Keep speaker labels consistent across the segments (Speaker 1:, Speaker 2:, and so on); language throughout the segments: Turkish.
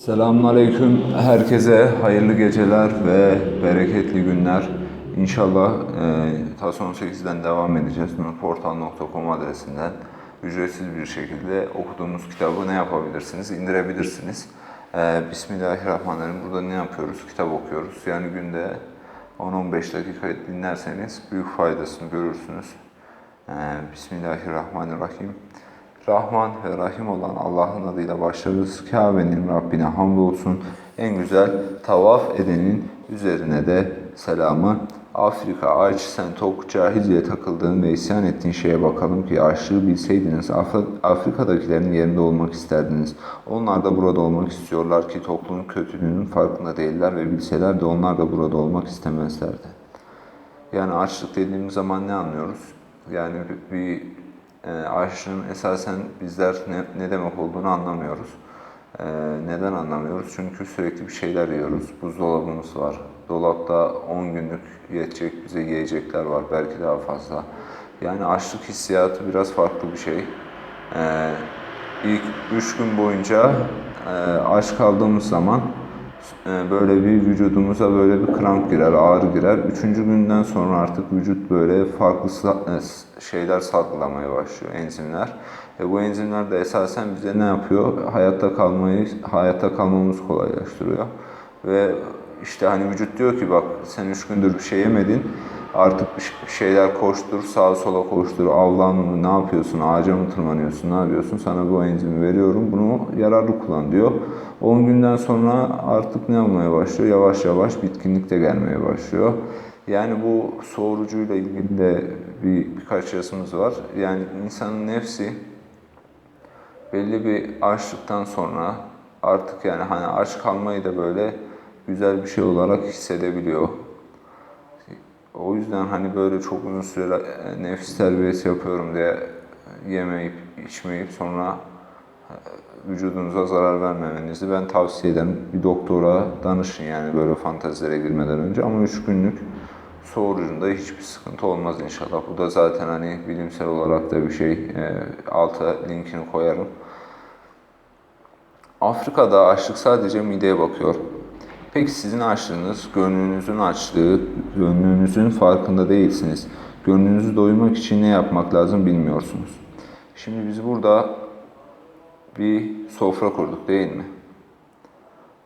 Speaker 1: Selamünaleyküm. Herkese hayırlı geceler ve bereketli günler. İnşallah e, TAS 18'den devam edeceğiz. nurportal.com adresinden ücretsiz bir şekilde okuduğunuz kitabı ne yapabilirsiniz? İndirebilirsiniz. E, Bismillahirrahmanirrahim. Burada ne yapıyoruz? Kitap okuyoruz. Yani günde 10-15 dakika dinlerseniz büyük faydasını görürsünüz. E, Bismillahirrahmanirrahim. Rahman ve Rahim olan Allah'ın adıyla başlarız. Kabe'nin Rabbine hamdolsun. En güzel tavaf edenin üzerine de selamı. Afrika aç sen tok cahilce takıldığın ve isyan ettiğin şeye bakalım ki açlığı bilseydiniz Afri- Afrika'dakilerin yerinde olmak isterdiniz. Onlar da burada olmak istiyorlar ki toplumun kötülüğünün farkında değiller ve bilseler de onlar da burada olmak istemezlerdi. Yani açlık dediğimiz zaman ne anlıyoruz? Yani bir e, açlığın esasen bizler ne, ne demek olduğunu anlamıyoruz. E, neden anlamıyoruz? Çünkü sürekli bir şeyler yiyoruz. Buzdolabımız var. Dolapta 10 günlük yetecek bize yiyecekler var. Belki daha fazla. Yani açlık hissiyatı biraz farklı bir şey. E, ilk 3 gün boyunca e, aç kaldığımız zaman böyle bir vücudumuza böyle bir kramp girer, ağrı girer. Üçüncü günden sonra artık vücut böyle farklı e, şeyler salgılamaya başlıyor, enzimler. Ve bu enzimler de esasen bize ne yapıyor? Hayatta kalmayı, hayatta kalmamız kolaylaştırıyor. Ve işte hani vücut diyor ki bak sen üç gündür bir şey yemedin. Artık bir şeyler koştur, sağa sola koştur, avlan mı, ne yapıyorsun, ağaca mı tırmanıyorsun, ne yapıyorsun? Sana bu enzimi veriyorum, bunu yararlı kullan diyor. 10 günden sonra artık ne olmaya başlıyor? Yavaş yavaş bitkinlik de gelmeye başlıyor. Yani bu soğurucuyla ilgili de bir, birkaç yazımız var. Yani insanın nefsi belli bir açlıktan sonra artık yani hani aç kalmayı da böyle güzel bir şey olarak hissedebiliyor. O yüzden hani böyle çok uzun süre e, nefis terbiyesi yapıyorum diye yemeyip içmeyip sonra e, vücudunuza zarar vermemenizi ben tavsiye ederim. Bir doktora danışın yani böyle fantazilere girmeden önce ama 3 günlük soğurucunda hiçbir sıkıntı olmaz inşallah. Bu da zaten hani bilimsel olarak da bir şey. E, alta linkini koyarım. Afrika'da açlık sadece mideye bakıyor. Peki sizin açlığınız, gönlünüzün açlığı, gönlünüzün farkında değilsiniz. Gönlünüzü doyurmak için ne yapmak lazım bilmiyorsunuz. Şimdi biz burada bir sofra kurduk değil mi?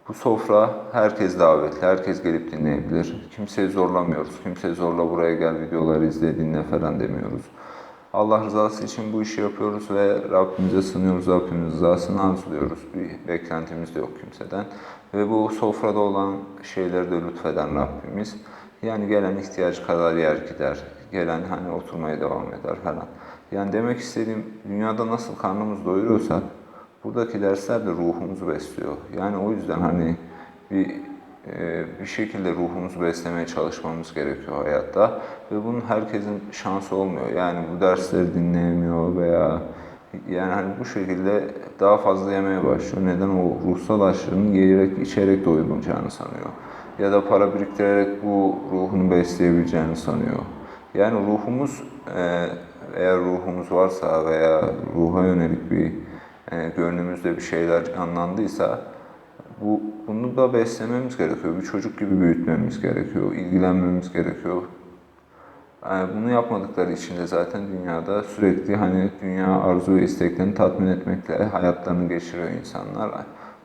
Speaker 1: Bu sofra herkes davetli, herkes gelip dinleyebilir. Kimseyi zorlamıyoruz, kimseyi zorla buraya gel videoları izle, dinle falan demiyoruz. Allah rızası için bu işi yapıyoruz ve Rabbimize sınıyoruz, Rabbimiz rızasını arzuluyoruz. Bir beklentimiz de yok kimseden. Ve bu sofrada olan şeyleri de lütfeden Rabbimiz. Yani gelen ihtiyacı kadar yer gider, gelen hani oturmaya devam eder falan. Yani demek istediğim dünyada nasıl karnımız doyuruyorsak buradaki dersler de ruhumuzu besliyor. Yani o yüzden hani bir bir şekilde ruhumuzu beslemeye çalışmamız gerekiyor hayatta ve bunun herkesin şansı olmuyor. Yani bu dersleri dinleyemiyor veya yani hani bu şekilde daha fazla yemeye başlıyor. Neden o ruhsal açlığını yiyerek, içerek doyurulacağını sanıyor. Ya da para biriktirerek bu ruhunu besleyebileceğini sanıyor. Yani ruhumuz e, eğer ruhumuz varsa veya ruha yönelik bir e, gönlümüzde bir şeyler canlandıysa bu, bunu da beslememiz gerekiyor. Bir çocuk gibi büyütmemiz gerekiyor, ilgilenmemiz gerekiyor. Yani bunu yapmadıkları için de zaten dünyada sürekli hani dünya arzu ve isteklerini tatmin etmekle hayatlarını geçiriyor insanlar.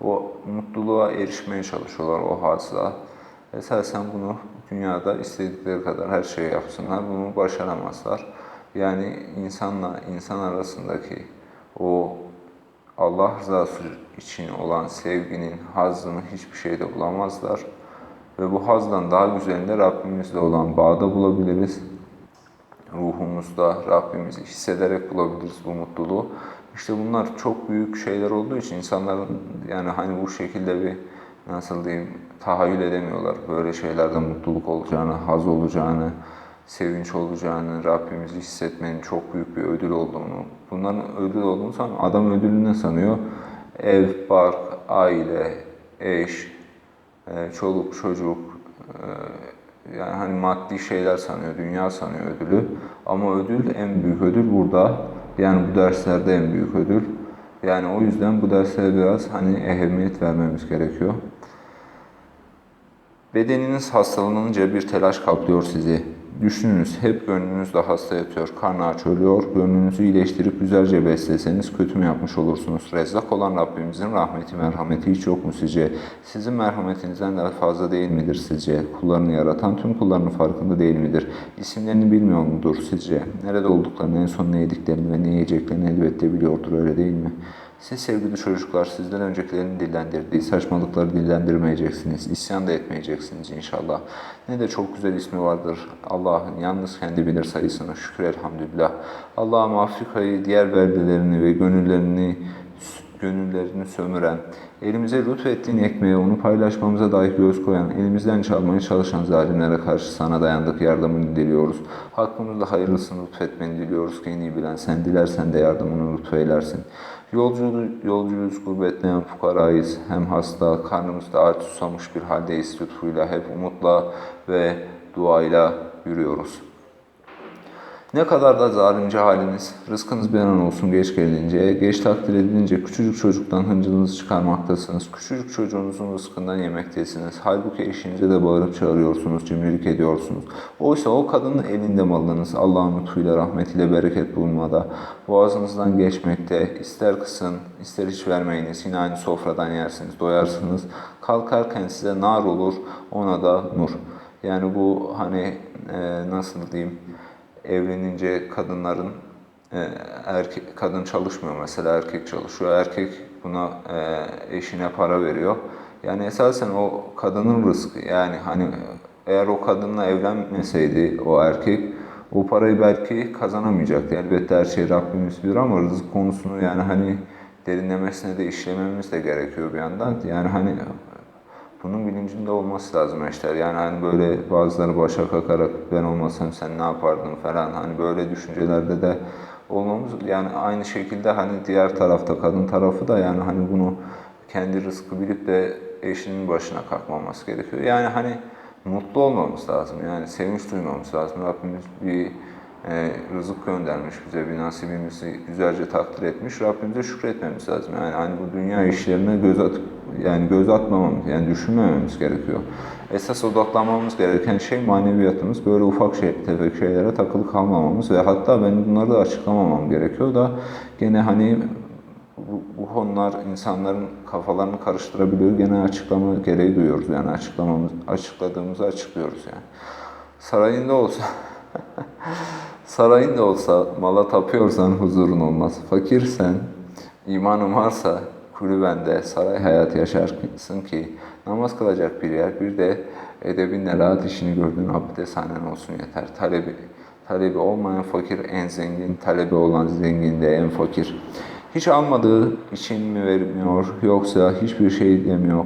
Speaker 1: O mutluluğa erişmeye çalışıyorlar o hazla. Esasen bunu dünyada istedikleri kadar her şeyi yapsınlar, bunu başaramazlar. Yani insanla insan arasındaki o Allah rızası için olan sevginin hazzını hiçbir şeyde bulamazlar. Ve bu hazdan daha güzelinde Rabbimizle olan bağda bulabiliriz. Ruhumuzda Rabbimizi hissederek bulabiliriz bu mutluluğu. İşte bunlar çok büyük şeyler olduğu için insanların yani hani bu şekilde bir nasıl diyeyim tahayyül edemiyorlar. Böyle şeylerde mutluluk olacağını, haz olacağını, sevinç olacağını, Rabbimizi hissetmenin çok büyük bir ödül olduğunu, bunların ödül olduğunu sanmıyor. Adam ödülü ne sanıyor? Ev, bark, aile, eş, e, çoluk, çocuk, e, yani hani maddi şeyler sanıyor, dünya sanıyor ödülü. Ama ödül, en büyük ödül burada. Yani bu derslerde en büyük ödül. Yani o yüzden bu derslere biraz hani ehemmiyet vermemiz gerekiyor. Bedeniniz hastalanınca bir telaş kaplıyor sizi. Düşününüz hep gönlünüzde hasta yatıyor, karnı aç ölüyor. Gönlünüzü iyileştirip güzelce besleseniz kötü mü yapmış olursunuz? Rezzak olan Rabbimizin rahmeti, merhameti hiç yok mu sizce? Sizin merhametinizden daha fazla değil midir sizce? Kullarını yaratan tüm kullarının farkında değil midir? İsimlerini bilmiyor mudur sizce? Nerede olduklarını, en son ne yediklerini ve ne yiyeceklerini elbette biliyordur öyle değil mi? Siz sevgili çocuklar sizden öncekilerin dillendirdiği saçmalıkları dillendirmeyeceksiniz. İsyan da etmeyeceksiniz inşallah. Ne de çok güzel ismi vardır. Allah'ın yalnız kendi bilir sayısını. Şükür elhamdülillah. Allah'ım Afrika'yı, diğer beldelerini ve gönüllerini gönüllerini sömüren, elimize lütfettiğin ekmeği onu paylaşmamıza dahi göz koyan, elimizden çalmaya çalışan zalimlere karşı sana dayandık, yardımını diliyoruz. Hakkımızda hayırlısını lütfetmeni diliyoruz ki en iyi bilen sen, dilersen de yardımını lütfeylersin. Yolculuğu, yolculuğuz gurbetleyen fukarayız, hem hasta, karnımızda aç susamış bir haldeyiz lütfuyla, hep umutla ve duayla yürüyoruz. Ne kadar da zalimce haliniz, rızkınız bir an olsun geç gelince, geç takdir edilince küçücük çocuktan hıncınızı çıkarmaktasınız. Küçücük çocuğunuzun rızkından yemektesiniz. Halbuki eşinize de bağırıp çağırıyorsunuz, cimrilik ediyorsunuz. Oysa o kadının elinde malınız Allah'ın lütfuyla, rahmetiyle, bereket bulmada, boğazınızdan geçmekte, ister kısın, ister hiç vermeyiniz, yine aynı sofradan yersiniz, doyarsınız. Kalkarken size nar olur, ona da nur. Yani bu hani e, nasıl diyeyim, evlenince kadınların e, erkek kadın çalışmıyor mesela erkek çalışıyor. Erkek buna e, eşine para veriyor. Yani esasen o kadının rızkı. Yani hani eğer o kadınla evlenmeseydi o erkek o parayı belki kazanamayacaktı. Elbette her şey Rabbimiz bilir ama rızık konusunu yani hani derinlemesine de işlememiz de gerekiyor bir yandan. Yani hani bunun bilincinde olması lazım eşler. Yani hani böyle bazıları başa kakarak ben olmasam sen ne yapardın falan hani böyle düşüncelerde de olmamız yani aynı şekilde hani diğer tarafta kadın tarafı da yani hani bunu kendi rızkı bilip de eşinin başına kalkmaması gerekiyor. Yani hani mutlu olmamız lazım. Yani sevinç duymamız lazım. Rabbimiz bir e, rızık göndermiş bize, bir nasibimizi güzelce takdir etmiş. Rabbimize şükretmemiz lazım. Yani hani bu dünya işlerine göz atıp yani göz atmamamız, yani düşünmememiz gerekiyor. Esas odaklanmamız gereken şey maneviyatımız. Böyle ufak şey, tefek şeylere takılı kalmamamız ve hatta ben bunları da açıklamamam gerekiyor da gene hani bu, bu konular insanların kafalarını karıştırabiliyor. Gene açıklama gereği duyuyoruz. Yani açıklamamız, açıkladığımızı açıklıyoruz yani. Sarayında olsa Sarayında olsa mala tapıyorsan huzurun olmaz. Fakirsen, imanın varsa kulübende saray hayatı yaşarsın ki namaz kılacak bir yer, bir de edebinle rahat işini gördüğün abdesthanen olsun yeter. Talebi, talebi olmayan fakir en zengin, talebi olan zengin de en fakir. Hiç almadığı için mi vermiyor yoksa hiçbir şey demiyor.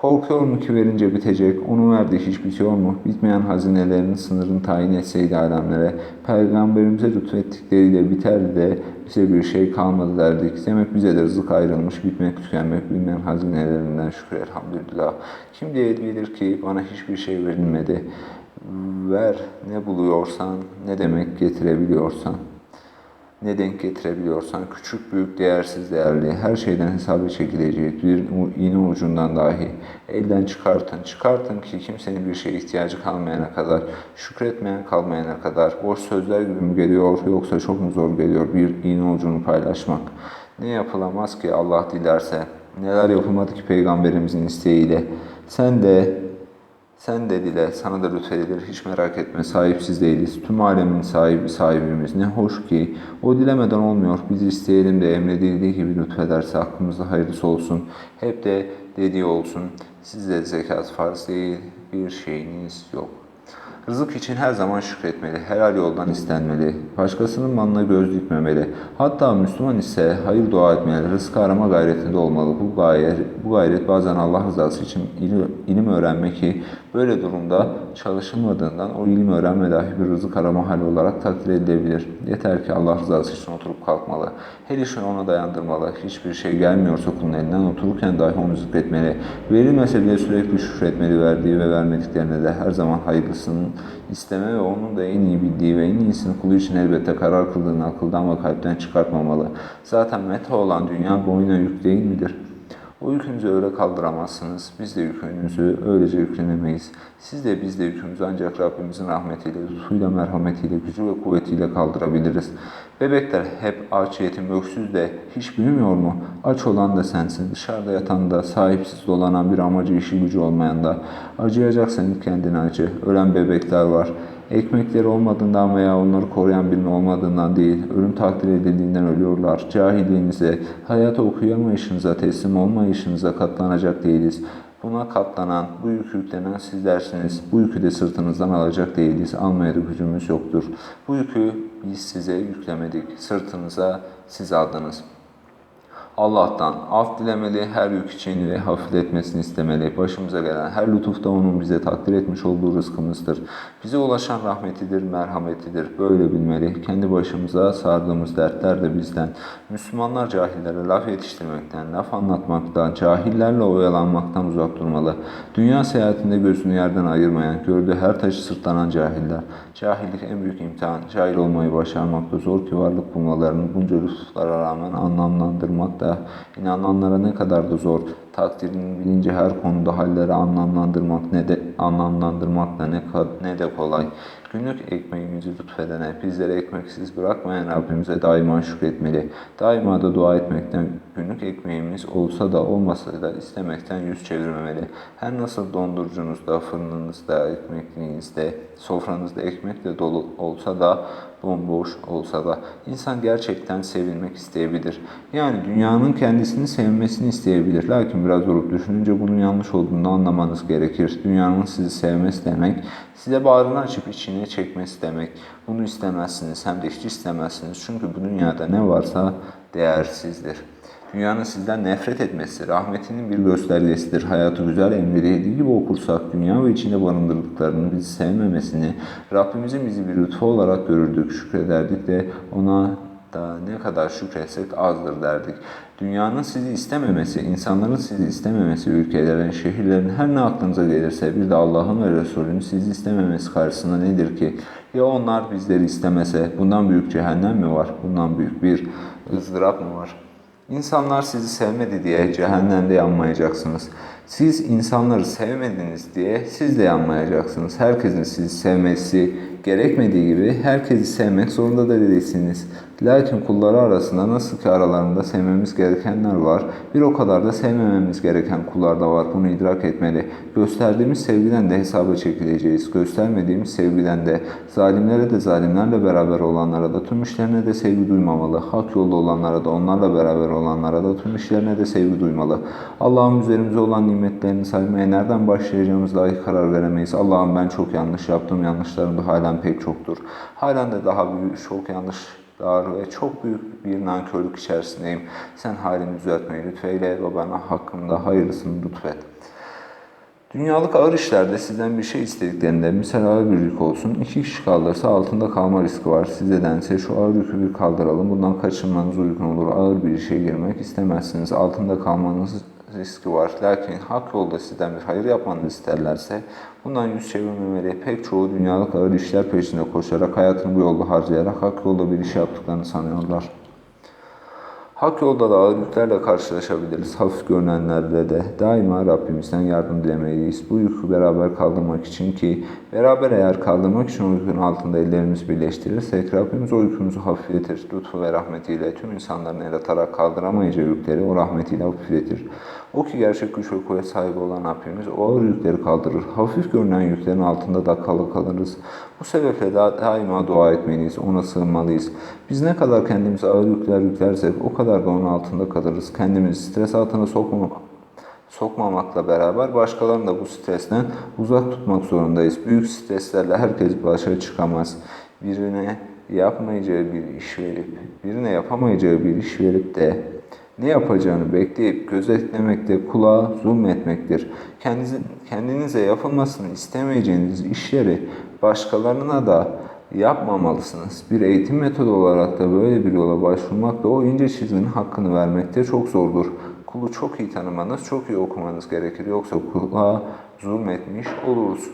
Speaker 1: Korkuyor mu ki verince bitecek, onu verdi hiç bitiyor mu? Bitmeyen hazinelerin sınırını tayin etseydi alemlere, peygamberimize lütfettikleriyle biterdi de bize bir şey kalmadı derdik. Demek bize de rızık ayrılmış, bitmek tükenmek bilmeyen hazinelerinden şükür elhamdülillah. Kim diyebilir ki bana hiçbir şey verilmedi. Ver ne buluyorsan, ne demek getirebiliyorsan ne denk getirebiliyorsan küçük büyük değersiz değerli her şeyden hesaba çekilecek bir iğne ucundan dahi elden çıkartın. Çıkartın ki kimsenin bir şeye ihtiyacı kalmayana kadar, şükretmeyen kalmayana kadar boş sözler gibi mi geliyor yoksa çok mu zor geliyor bir iğne ucunu paylaşmak? Ne yapılamaz ki Allah dilerse? Neler yapılmadı ki peygamberimizin isteğiyle? Sen de sen de dile, sana da lütfedilir. Hiç merak etme, sahipsiz değiliz. Tüm alemin sahibi sahibimiz. Ne hoş ki o dilemeden olmuyor. Biz isteyelim de emredildiği gibi lütfederse hakkımızda hayırlısı olsun. Hep de dediği olsun. Sizde zekat farz değil, bir şeyiniz yok. Rızık için her zaman şükretmeli, helal yoldan istenmeli, başkasının malına göz dikmemeli. Hatta Müslüman ise hayır dua etmeli, rızık arama gayretinde olmalı. Bu gayret, bu gayret bazen Allah rızası için ilim, ilim öğrenmek ki böyle durumda çalışılmadığından o ilim öğrenme dahi bir rızık arama hali olarak takdir edilebilir. Yeter ki Allah rızası için oturup kalkmalı. Her işini ona dayandırmalı. Hiçbir şey gelmiyorsa kulun elinden otururken dahi onu zikretmeli. Verilmese bile sürekli şükretmeli verdiği ve vermediklerine de her zaman hayırlısının isteme ve onun da en iyi bildiği ve en iyisini kulu için elbette karar kıldığını akıldan ve kalpten çıkartmamalı. Zaten meta olan dünya boyuna yük değil midir? O yükünüzü öyle kaldıramazsınız. Biz de yükünüzü öylece yüklenemeyiz. Siz de biz de yükümüzü ancak Rabbimizin rahmetiyle, lütfuyla, merhametiyle, gücü ve kuvvetiyle kaldırabiliriz. Bebekler hep aç, yetim, öksüz de hiç büyümüyor mu? Aç olan da sensin. Dışarıda yatan da, sahipsiz dolanan bir amacı, işi gücü olmayan da. Acıyacaksan ilk kendine acı. Ölen bebekler var. Ekmekleri olmadığından veya onları koruyan birinin olmadığından değil, ölüm takdir edildiğinden ölüyorlar. Cahilliğinize, hayata okuyamayışınıza, teslim olmayışınıza katlanacak değiliz. Buna katlanan, bu yükü yüklenen sizlersiniz. Bu yükü de sırtınızdan alacak değiliz. Almaya da gücümüz yoktur. Bu yükü biz size yüklemedik. Sırtınıza siz aldınız. Allah'tan af dilemeli, her yük içini hafifletmesini istemeli. Başımıza gelen her lütufta onun bize takdir etmiş olduğu rızkımızdır. Bize ulaşan rahmetidir, merhametidir. Böyle bilmeli. Kendi başımıza sardığımız dertler de bizden. Müslümanlar cahillere laf yetiştirmekten, laf anlatmaktan, cahillerle oyalanmaktan uzak durmalı. Dünya seyahatinde gözünü yerden ayırmayan, gördüğü her taşı sırtlanan cahiller. Cahillik en büyük imtihan. Cahil olmayı başarmakta zor ki varlık bulmalarını bunca lütuflara rağmen anlamlandırmak da inananlara ne kadar da zor. Takdirini bilince her konuda halleri anlamlandırmak ne de anlamlandırmak da ne, ne de kolay. Günlük ekmeğimizi lütfedene, bizleri ekmeksiz bırakmayan Rabbimize daima şükretmeli. Daima da dua etmekten, günlük ekmeğimiz olsa da olmasa da istemekten yüz çevirmemeli. Her nasıl dondurucunuzda, fırınınızda, ekmekliğinizde, sofranızda ekmekle dolu olsa da bomboş olsa da insan gerçekten sevilmek isteyebilir. Yani dünyanın kendisini sevmesini isteyebilir. Lakin biraz durup düşününce bunun yanlış olduğunu anlamanız gerekir. Dünyanın sizi sevmesi demek, size bağrını açıp içine çekmesi demek. Bunu istemezsiniz hem de hiç istemezsiniz. Çünkü bu dünyada ne varsa değersizdir. Dünyanın sizden nefret etmesi, rahmetinin bir göstergesidir. Hayatı güzel emredildiği gibi okursak, dünya ve içinde barındırdıklarını bizi sevmemesini, Rabbimizin bizi bir lütfu olarak görürdük, şükrederdik de ona da ne kadar şükretsek azdır derdik. Dünyanın sizi istememesi, insanların sizi istememesi, ülkelerin, şehirlerin her ne aklınıza gelirse bir de Allah'ın ve Resulünün sizi istememesi karşısında nedir ki? Ya onlar bizleri istemese bundan büyük cehennem mi var? Bundan büyük bir ızdırap mı var? İnsanlar sizi sevmedi diye cehennemde yanmayacaksınız. Siz insanları sevmediniz diye siz de yanmayacaksınız. Herkesin sizi sevmesi gerekmediği gibi herkesi sevmek zorunda da değilsiniz. Lakin kulları arasında nasıl ki aralarında sevmemiz gerekenler var, bir o kadar da sevmememiz gereken kullar da var. Bunu idrak etmeli. Gösterdiğimiz sevgiden de hesaba çekileceğiz. Göstermediğimiz sevgiden de zalimlere de zalimlerle beraber olanlara da tüm işlerine de sevgi duymamalı. Hak yolda olanlara da onlarla beraber olanlara da tüm işlerine de sevgi duymalı. Allah'ın üzerimize olan nimetlerini saymaya nereden başlayacağımız dahi karar veremeyiz. Allah'ım ben çok yanlış yaptım. Yanlışlarım da halen pek çoktur. Halen de daha büyük çok yanlış dar ve çok büyük bir nankörlük içerisindeyim. Sen halimi düzeltmeyi lütfeyle ve bana hakkımda hayırlısını lütfet. Dünyalık ağır işlerde sizden bir şey istediklerinde misal ağır bir yük olsun. iki kişi kaldırsa altında kalma riski var. Size dense şu ağır yükü bir kaldıralım. Bundan kaçınmanız uygun olur. Ağır bir işe girmek istemezsiniz. Altında kalmanız riski var. Lakin hak yolda sizden bir hayır yapmanızı isterlerse bundan yüz çevirmemeli. Pek çoğu dünyalık ağır işler peşinde koşarak hayatını bu yolda harcayarak hak yolda bir iş yaptıklarını sanıyorlar. Hak yolda da ağır yüklerle karşılaşabiliriz. Hafif görünenlerle de daima Rabbimizden yardım dilemeliyiz. Bu yükü beraber kaldırmak için ki beraber eğer kaldırmak için o yükün altında ellerimizi birleştirirsek Rabbimiz o yükümüzü hafifletir. Lütfu ve rahmetiyle tüm insanların el atarak kaldıramayacağı yükleri o rahmetiyle hafifletir. O ki gerçek güç ve kuvvet sahibi olan Rabbimiz o ağır yükleri kaldırır. Hafif görünen yüklerin altında da kalı kalırız. Bu sebeple da daima dua etmeliyiz, ona sığınmalıyız. Biz ne kadar kendimize ağır yükler yüklersek o kadar da onun altında kalırız. Kendimizi stres altına sokmamak, sokmamakla beraber başkalarını da bu stresten uzak tutmak zorundayız. Büyük streslerle herkes başa çıkamaz. Birine yapmayacağı bir iş verip, birine yapamayacağı bir iş verip de ne yapacağını bekleyip gözetlemekte kulağa zulmetmektir. Kendinize, kendinize yapılmasını istemeyeceğiniz işleri başkalarına da yapmamalısınız. Bir eğitim metodu olarak da böyle bir yola başvurmak da o ince çizginin hakkını vermekte çok zordur. Kulu çok iyi tanımanız, çok iyi okumanız gerekir. Yoksa kula zulmetmiş oluruz.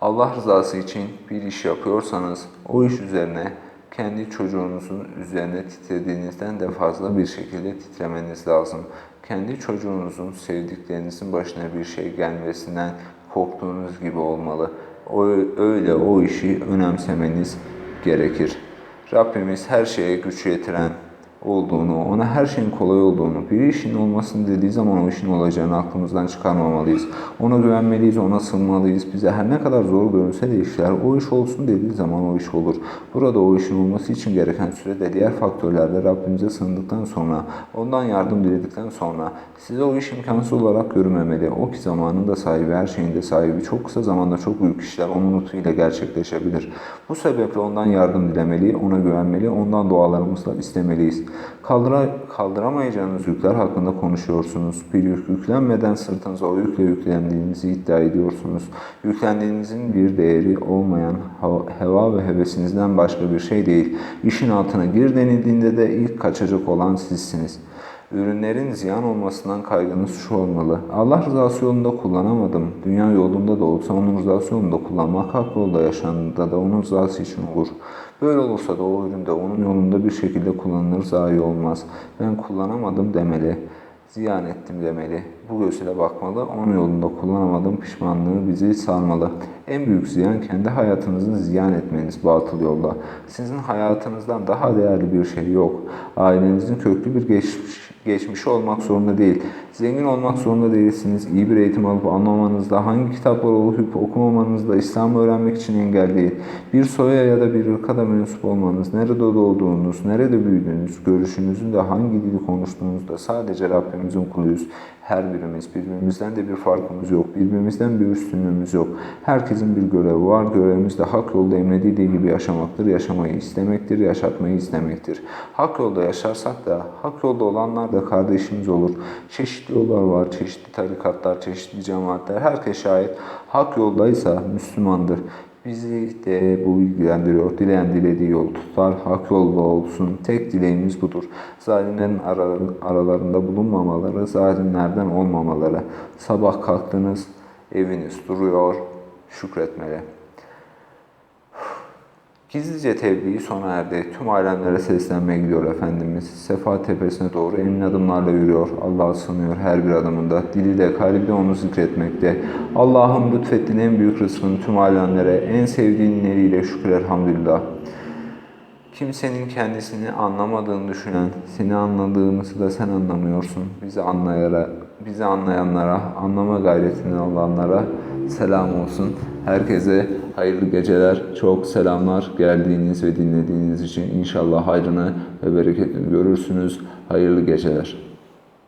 Speaker 1: Allah rızası için bir iş yapıyorsanız o iş üzerine kendi çocuğunuzun üzerine titrediğinizden de fazla bir şekilde titremeniz lazım. Kendi çocuğunuzun, sevdiklerinizin başına bir şey gelmesinden korktuğunuz gibi olmalı. O, öyle o işi önemsemeniz gerekir. Rabbimiz her şeye güç yetiren olduğunu, ona her şeyin kolay olduğunu, bir işin olmasını dediği zaman o işin olacağını aklımızdan çıkarmamalıyız. Ona güvenmeliyiz, ona sığınmalıyız. Bize her ne kadar zor görünse de işler o iş olsun dediği zaman o iş olur. Burada o işin olması için gereken sürede diğer faktörlerde Rabbimize sığındıktan sonra, ondan yardım diledikten sonra size o iş imkansız olarak görünmemeli. O ki zamanın da sahibi, her şeyin de sahibi. Çok kısa zamanda çok büyük işler onun lütfuyla gerçekleşebilir. Bu sebeple ondan yardım dilemeli, ona güvenmeli, ondan dualarımızla istemeliyiz. Kaldıra, kaldıramayacağınız yükler hakkında konuşuyorsunuz. Bir yük yüklenmeden sırtınıza o yükle yüklendiğinizi iddia ediyorsunuz. Yüklendiğinizin bir değeri olmayan heva ve hevesinizden başka bir şey değil. İşin altına gir denildiğinde de ilk kaçacak olan sizsiniz. Ürünlerin ziyan olmasından kaygınız şu olmalı. Allah rızası yolunda kullanamadım. Dünya yolunda da olsa onun rızası yolunda kullanmak, hak yolda yaşandığında da onun rızası için olur. Böyle olursa da o ürün de onun yolunda bir şekilde kullanılır, zayi olmaz. Ben kullanamadım demeli, ziyan ettim demeli. Bu gözüyle bakmalı, onun yolunda kullanamadım pişmanlığı bizi sarmalı. En büyük ziyan kendi hayatınızı ziyan etmeniz batıl yolda. Sizin hayatınızdan daha değerli bir şey yok. Ailenizin köklü bir geçmiş, geçmişi olmak zorunda değil. Zengin olmak zorunda değilsiniz. İyi bir eğitim alıp anlamanızda, hangi kitapları okuyup okumamanızda İslam'ı öğrenmek için engel değil. Bir soya ya da bir ırka da mensup olmanız, nerede doğduğunuz, nerede büyüdüğünüz, görüşünüzün de hangi dili konuştuğunuzda sadece Rabbimizin kuluyuz. Her birimiz, birbirimizden de bir farkımız yok. Birbirimizden bir üstünlüğümüz yok. Herkesin bir görevi var. Görevimiz de hak yolda emredildiği gibi yaşamaktır. Yaşamayı istemektir, yaşatmayı istemektir. Hak yolda yaşarsak da, hak yolda olanlar da kardeşimiz olur. Çeşitli yollar var, çeşitli tarikatlar, çeşitli cemaatler. Herkes şahit. Hak yoldaysa Müslümandır. Bizi de bu ilgilendiriyor. Dileyen dilediği yol tutar, hak yolda olsun. Tek dileğimiz budur. Zalimlerin araları- aralarında bulunmamaları, zalimlerden olmamaları. Sabah kalktınız, eviniz duruyor, şükretmeli. Gizlice tebliği sona erdi. Tüm alemlere seslenmeye gidiyor Efendimiz. Sefa tepesine doğru emin adımlarla yürüyor. Allah'a sığınıyor her bir adımında. Dili de kalbi de onu zikretmekte. Allah'ın lütfettiğin en büyük rızkını tüm alemlere en sevdiğin eliyle şükür elhamdülillah. Kimsenin kendisini anlamadığını düşünen, seni anladığımızı da sen anlamıyorsun. Bizi anlayara, bizi anlayanlara, anlama gayretini olanlara selam olsun. Herkese hayırlı geceler, çok selamlar geldiğiniz ve dinlediğiniz için inşallah hayrını ve bereketini görürsünüz. Hayırlı geceler.